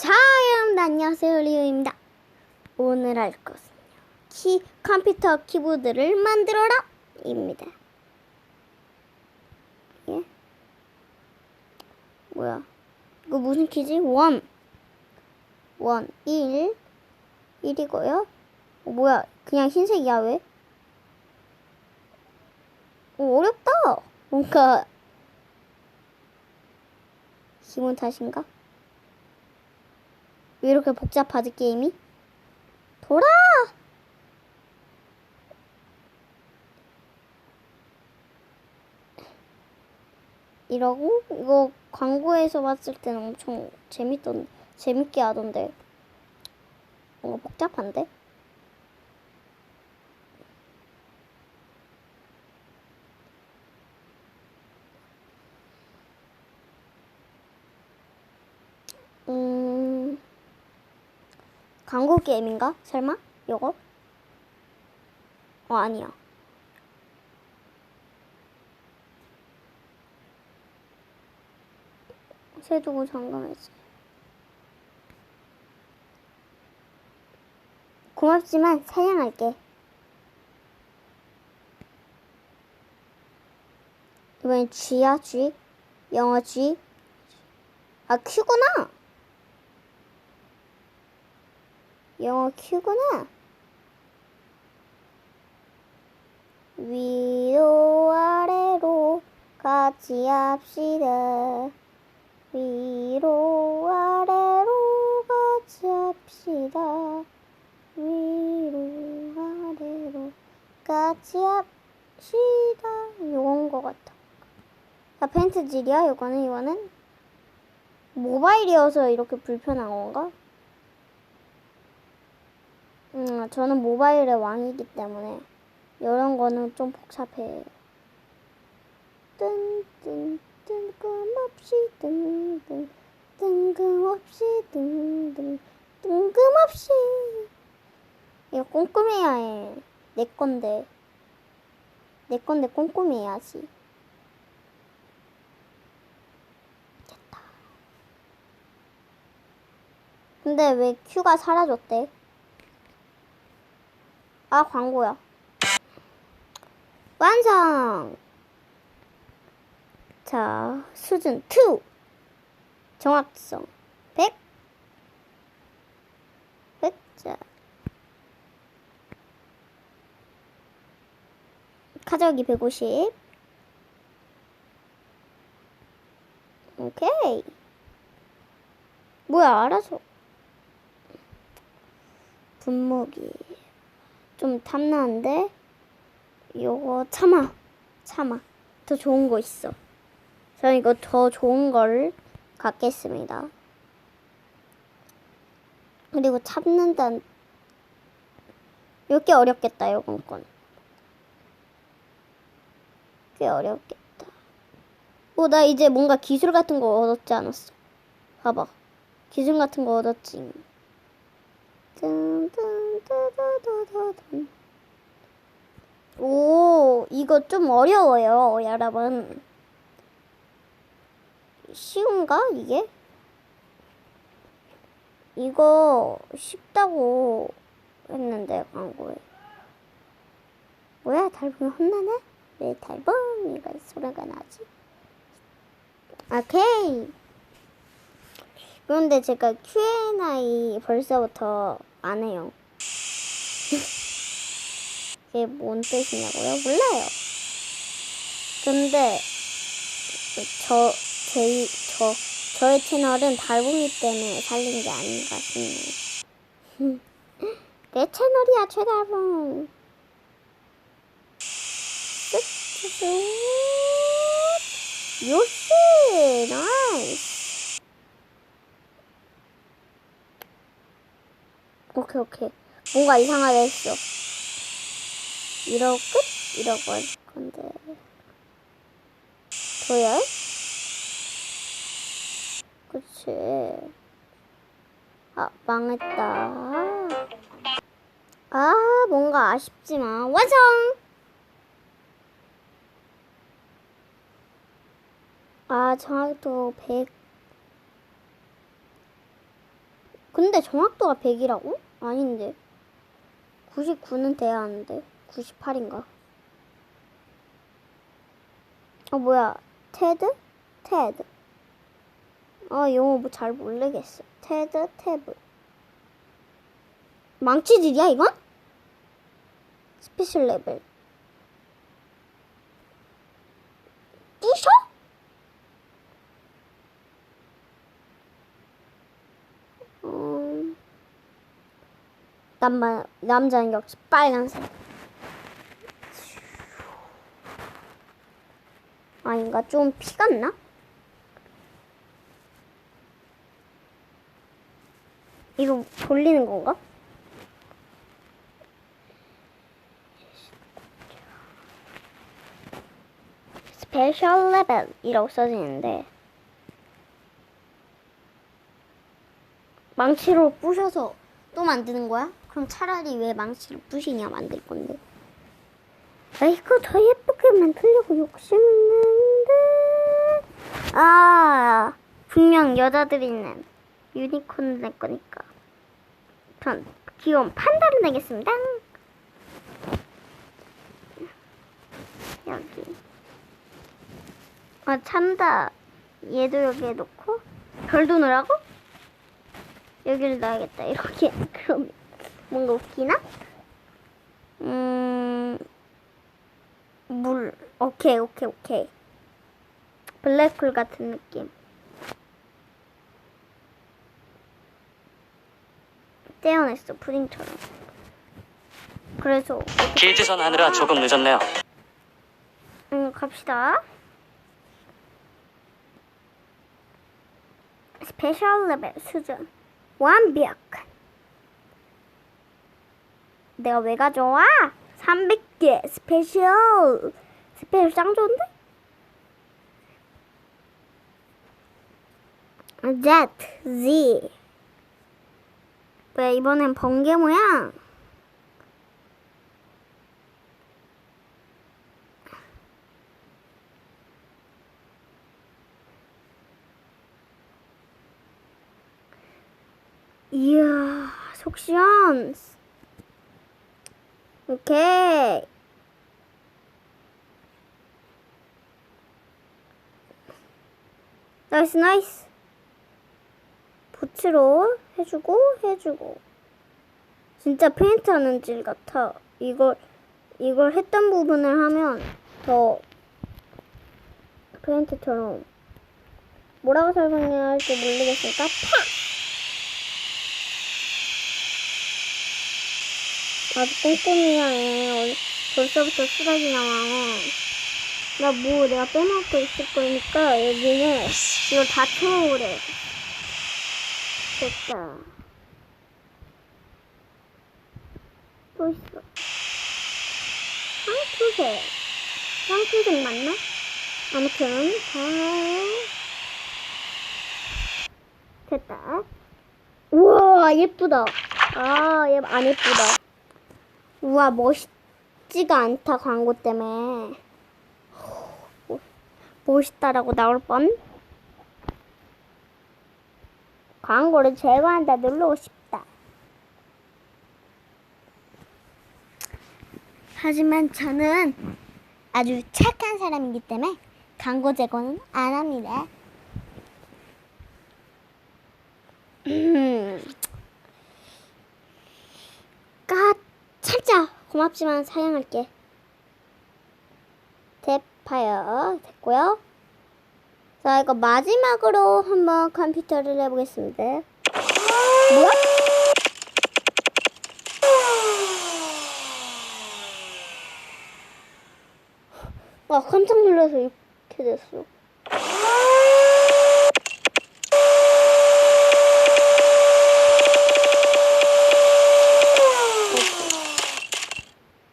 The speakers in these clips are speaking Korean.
자, 여러분 안녕하세요. 리오입니다. 오늘 할 것은요. 키 컴퓨터 키보드를 만들어라 입니다. 예? 뭐야? 이거 무슨 키지? 원. 원, 1. 1이고요. 어, 뭐야? 그냥 흰색이야, 왜? 어, 어렵다. 뭔가 기분 탓인가? 왜 이렇게 복잡하지 게임이? 돌아! 이러고 이거 광고에서 봤을 때는 엄청 재밌던 재밌게 하던데 뭔가 복잡한데? 광고 게임인가? 설마? 요거? 어 아니야. 세두고 잠금했어. 고맙지만 사양할게. 이번엔 G야 G? 영어 G? 아 Q구나. 영어 Q구나. 위로 아래로 같이 합시다. 위로 아래로 같이 합시다. 위로 아래로 같이 합시다. 요건 것 같아. 아, 펜트 질이야? 요거는 이거는 모바일이어서 이렇게 불편한 건가? 음, 저는 모바일의 왕이기 때문에 이런 거는 좀 복잡해요. 뜬뜬 뜬금없이 뜬뜬 뜬금없이 뜬뜬 뜬금없이 이거 꼼꼼해야 해. 내 건데 내 건데 꼼꼼해야지. 됐다. 근데 왜 큐가 사라졌대? 아 광고야. 완성! 자, 수준 2. 정확성 100. 100. 자. 가져오기 150. 오케이. 뭐야, 알아서. 분무기. 좀 탐나는데? 요거 참아. 참아. 더 좋은 거 있어. 저는 이거 더 좋은 걸 갖겠습니다. 그리고 참는다는 이렇게 어렵겠다 요건 건. 꽤 어렵겠다. 오, 나 이제 뭔가 기술 같은 거 얻었지 않았어? 봐봐. 기술 같은 거 얻었지. 오, 이거 좀 어려워요, 여러분. 쉬운가, 이게? 이거 쉽다고 했는데, 광고에. 뭐야, 달봉이 혼나네? 왜 달봉이가 소리가 나지? 오케이. 그런데 제가 Q&A 벌써부터 안 해요. 이게 뭔 뜻이냐고요? 몰라요. 근데 저, 제, 저, 저의 채널은 달봉이 때문에 살린 게 아닌가 싶네요. 내 채널이야, 최달봉. 요시, 나이스. 오케이, 오케이. 뭔가 이상하다 했어. 이러고 끝? 이러고 할 건데. 도열? 그치. 아, 망했다. 아, 뭔가 아쉽지만, 완성! 아, 정확도 100. 근데 정확도가 100이라고? 아닌데. 99는 돼야 하는데. 98인가? 어, 뭐야. 테드? 테드. 아, 영어 뭐 잘 모르겠어. 테드, 태브. 망치질이야, 이건? 스페셜 레벨. 부셔? 음, 남자, 남자는 역시 빨간색. 아닌가? 좀 피 같나? 이거 돌리는 건가? 스페셜 레벨이라고 써지는데 망치로 부셔서 또 만드는 거야? 그럼 차라리 왜 망치로 부시냐 만들 건데. 아 이거 더 예쁘게 만들려고 욕심을 내는데. 아 분명 여자들이 있는 유니콘 낼 거니까. 전 귀여운 판다를 내겠습니다. 여기. 아 참다. 얘도 여기에 놓고 별도 넣으라고? 여기를 놔야겠다. 이렇게. 그러면 뭔가 웃기나? 음... 물 오케이 오케이 오케이 블랙홀 같은 느낌 떼어냈어 푸딩처럼 그래서 길드전 하느라 조금 늦었네요. 음, 갑시다. 스페셜 레벨 수준 완벽. 내가 왜 가져와? 300개 스페셜. 스페셜 짱 좋은데? Z, Z. 왜 이번엔 번개 모양? 이야, 속 시원. 오케이. 나이스, 나이스. 붓으로 해주고, 해주고. 진짜 페인트 하는 질 같아. 이걸, 이걸 했던 부분을 하면 더 페인트처럼 뭐라고 설명해야 할지 모르겠으니까 팍! 꼼꼼히 하네. 벌써부터 쓰레기 나와. 나 뭐 내가 빼먹고 있을 거니까 여기는 이거 다 채워오래. 됐다. 또 있어. 상투색. 상투색 맞나? 아무튼 다 됐다. 우와 예쁘다. 아, 얘 안 예쁘다. 우와, 멋있지가 않다, 광고 때문에. 멋있다라고 나올 뻔? 광고를 제거한다 누르고 싶다. 하지만 저는 아주 착한 사람이기 때문에 광고 제거는 안 합니다. 음. 까 고맙지만 사양할게. 대파요 됐고요. 자 이거 마지막으로 한번 컴퓨터를 해보겠습니다. 뭐야? 와 깜짝 놀라서 이렇게 됐어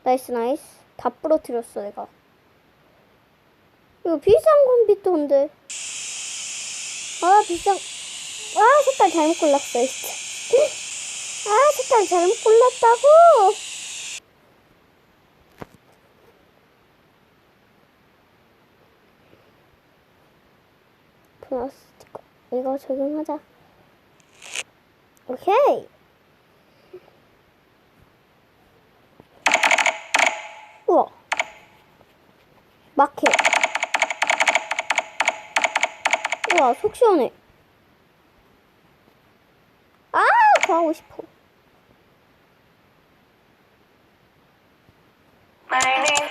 나이스 나이스. 다 부러뜨렸어 내가. 이거 비싼 컴퓨터인데. 아 비싼. 아 색깔 잘못 골랐어 진짜. 아 색깔 잘못 골랐다고. 플라스틱 이거 적용하자. 오케이. 우와. 마켓. 우와, 속 시원해. 아, 더 하고 싶어.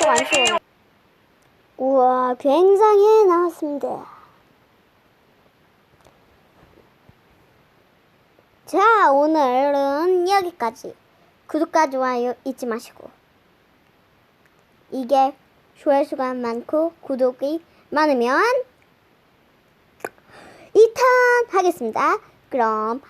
속안 시원해. 우와, 굉장히 나왔습니다. 자, 오늘은 여기까지. 구독과 좋아요 잊지 마시고. 이게 조회수가 많고 구독이 많으면 2탄 하겠습니다. 그럼